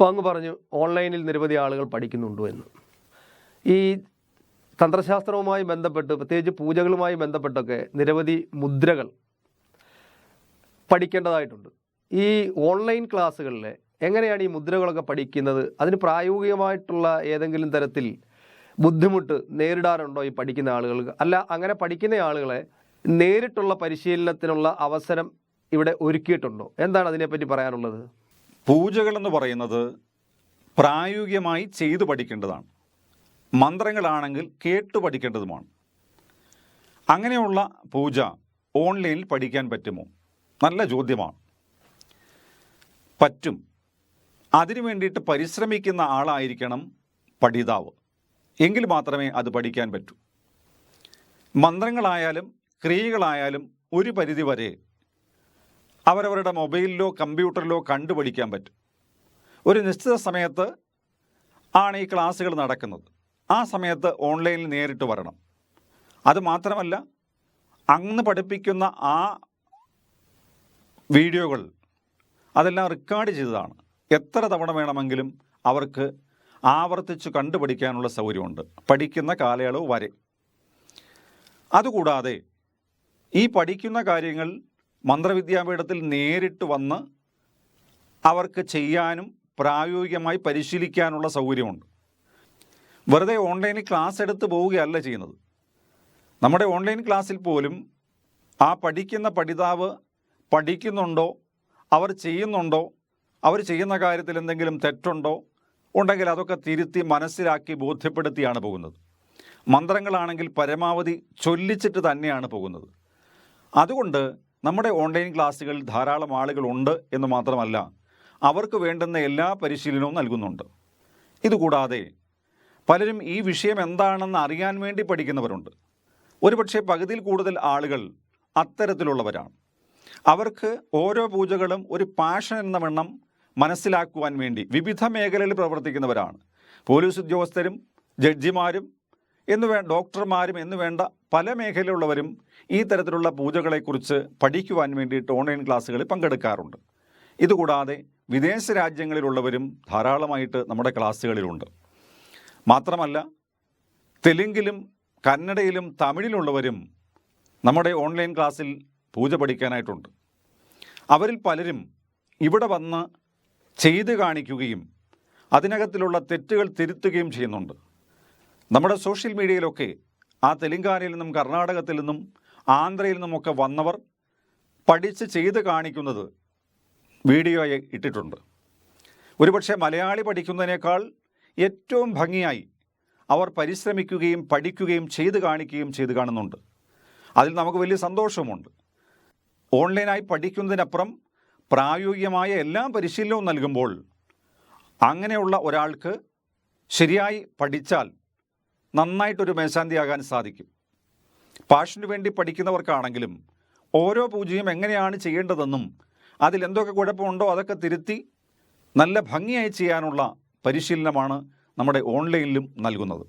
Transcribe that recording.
ഇപ്പോൾ അങ്ങ് പറഞ്ഞു ഓൺലൈനിൽ നിരവധി ആളുകൾ പഠിക്കുന്നുണ്ടോ എന്ന്. ഈ തന്ത്രശാസ്ത്രവുമായി ബന്ധപ്പെട്ട് പ്രത്യേകിച്ച് പൂജകളുമായി ബന്ധപ്പെട്ടൊക്കെ നിരവധി മുദ്രകൾ പഠിക്കേണ്ടതായിട്ടുണ്ട്. ഈ ഓൺലൈൻ ക്ലാസ്സുകളിൽ എങ്ങനെയാണ് ഈ മുദ്രകളൊക്കെ പഠിക്കുന്നത്? അതിന് പ്രായോഗികമായിട്ടുള്ള ഏതെങ്കിലും തരത്തിൽ ബുദ്ധിമുട്ട് നേരിടാറുണ്ടോ ഈ പഠിക്കുന്ന ആളുകൾക്ക്? അല്ല അങ്ങനെ പഠിക്കുന്ന ആളുകളെ നേരിട്ടുള്ള പരിശീലനത്തിനുള്ള അവസരം ഇവിടെ ഒരുക്കിയിട്ടുണ്ടോ? എന്താണ് അതിനെപ്പറ്റി പറയാനുള്ളത്? പൂജകൾ എന്ന് പറയുന്നത് പ്രായോഗികമായി ചെയ്തു പഠിക്കേണ്ടതാണ്. മന്ത്രങ്ങളാണെങ്കിൽ കേട്ടു പഠിക്കേണ്ടതുമാണ്. അങ്ങനെയുള്ള പൂജ ഓൺലൈനിൽ പഠിക്കാൻ പറ്റുമോ? നല്ല ചോദ്യമാണ്. പറ്റും. അതിനു വേണ്ടിയിട്ട് പരിശ്രമിക്കുന്ന ആളായിരിക്കണം പഠിതാവ്. എങ്കിൽ മാത്രമേ അത് പഠിക്കാൻ പറ്റൂ. മന്ത്രങ്ങളായാലും ക്രിയകളായാലും ഒരു പരിധിവരെ അവരവരുടെ മൊബൈലിലോ കമ്പ്യൂട്ടറിലോ കണ്ടുപഠിക്കാൻ പറ്റും. ഒരു നിശ്ചിത സമയത്ത് ആണ് ഈ ക്ലാസ്സുകൾ നടക്കുന്നത്. ആ സമയത്ത് ഓൺലൈനിൽ നേരിട്ട് വരണം. അതുമാത്രമല്ല അന്ന് പഠിപ്പിക്കുന്ന ആ വീഡിയോകൾ അതെല്ലാം റെക്കോർഡ് ചെയ്തതാണ്. എത്ര തവണ വേണമെങ്കിലും അവർക്ക് ആവർത്തിച്ച് കണ്ടുപഠിക്കാനുള്ള സൗകര്യമുണ്ട് പഠിക്കുന്ന കാലയളവ് വരെ. അതുകൂടാതെ ഈ പഠിക്കുന്ന കാര്യങ്ങൾ മന്ത്രവിദ്യാപീഠത്തിൽ നേരിട്ട് വന്ന് അവർക്ക് ചെയ്യാനും പ്രായോഗികമായി പരിശീലിക്കാനുള്ള സൗകര്യമുണ്ട്. വെറുതെ ഓൺലൈനിൽ ക്ലാസ് എടുത്ത് പോവുകയല്ല ചെയ്യുന്നത്. നമ്മുടെ ഓൺലൈൻ ക്ലാസ്സിൽ പോലും ആ പഠിക്കുന്ന പഠിതാവ് പഠിക്കുന്നുണ്ടോ അവർ ചെയ്യുന്നുണ്ടോ അവർ ചെയ്യുന്ന കാര്യത്തിൽ എന്തെങ്കിലും തെറ്റുണ്ടോ ഉണ്ടെങ്കിൽ അതൊക്കെ തിരുത്തി മനസ്സിലാക്കി ബോധ്യപ്പെടുത്തിയാണ് പോകുന്നത്. മന്ത്രങ്ങളാണെങ്കിൽ പരമാവധി ചൊല്ലിച്ചിട്ട് തന്നെയാണ് പോകുന്നത്. അതുകൊണ്ട് നമ്മുടെ ഓൺലൈൻ ക്ലാസ്സുകളിൽ ധാരാളം ആളുകളുണ്ട് എന്ന് മാത്രമല്ല അവർക്ക് വേണ്ടുന്ന എല്ലാ പരിശീലനവും നൽകുന്നുണ്ട്. ഇതുകൂടാതെ പലരും ഈ വിഷയം എന്താണെന്ന് അറിയാൻ വേണ്ടി പഠിക്കുന്നവരുണ്ട്. ഒരുപക്ഷെ പകുതിയിൽ കൂടുതൽ ആളുകൾ അത്തരത്തിലുള്ളവരാണ്. അവർക്ക് ഓരോ പൂജകളും ഒരു പാഷൻ എന്ന വണ്ണം മനസ്സിലാക്കുവാൻ വേണ്ടി വിവിധ മേഖലയിൽ പ്രവർത്തിക്കുന്നവരാണ്. പോലീസ് ഉദ്യോഗസ്ഥരും ജഡ്ജിമാരും എന്നു വേ ഡോക്ടർമാരും എന്ന് വേണ്ട പല മേഖലയിലുള്ളവരും ഈ തരത്തിലുള്ള പൂജകളെക്കുറിച്ച് പഠിക്കുവാൻ വേണ്ടിയിട്ട് ഓൺലൈൻ ക്ലാസ്സുകളിൽ പങ്കെടുക്കാറുണ്ട്. ഇതുകൂടാതെ വിദേശ രാജ്യങ്ങളിലുള്ളവരും ധാരാളമായിട്ട് നമ്മുടെ ക്ലാസ്സുകളിലുണ്ട്. മാത്രമല്ല തെലുങ്കിലും കന്നഡയിലും തമിഴിലുള്ളവരും നമ്മുടെ ഓൺലൈൻ ക്ലാസ്സിൽ പൂജ പഠിക്കാനായിട്ടുണ്ട്. അവരിൽ പലരും ഇവിടെ വന്ന് ചെയ്ത് കാണിക്കുകയും അതിനകത്തിലുള്ള തെറ്റുകൾ തിരുത്തുകയും ചെയ്യുന്നുണ്ട്. നമ്മുടെ സോഷ്യൽ മീഡിയയിലൊക്കെ ആ തെലുങ്കാനയിൽ നിന്നും കർണാടകത്തിൽ നിന്നും ആന്ധ്രയിൽ നിന്നുമൊക്കെ വന്നവർ പഠിച്ച് ചെയ്ത് കാണിക്കുന്നത് വീഡിയോ ഇട്ടിട്ടുണ്ട്. ഒരുപക്ഷെ മലയാളി പഠിക്കുന്നതിനേക്കാൾ ഏറ്റവും ഭംഗിയായി അവർ പരിശ്രമിക്കുകയും പഠിക്കുകയും ചെയ്ത് കാണിക്കുകയും ചെയ്ത് കാണുന്നുണ്ട്. അതിൽ നമുക്ക് വലിയ സന്തോഷമുണ്ട് ഓൺലൈനായി പഠിക്കുന്നതിനപ്പുറം പ്രായോഗികമായ എല്ലാ പരിശീലനവും നൽകുമ്പോൾ അങ്ങനെയുള്ള ഒരാൾക്ക് ശരിയായി പഠിച്ചാൽ നന്നായിട്ടൊരു മേശാന്തിയാകാൻ സാധിക്കും. പാഷന് വേണ്ടി പഠിക്കുന്നവർക്കാണെങ്കിലും ഓരോ പൂജയും എങ്ങനെയാണ് ചെയ്യേണ്ടതെന്നും അതിൽ എന്തൊക്കെ കുഴപ്പമുണ്ടോ അതൊക്കെ തിരുത്തി നല്ല ഭംഗിയായി ചെയ്യാനുള്ള പരിശീലനമാണ് നമ്മുടെ ഓൺലൈനിലും നൽകുന്നത്.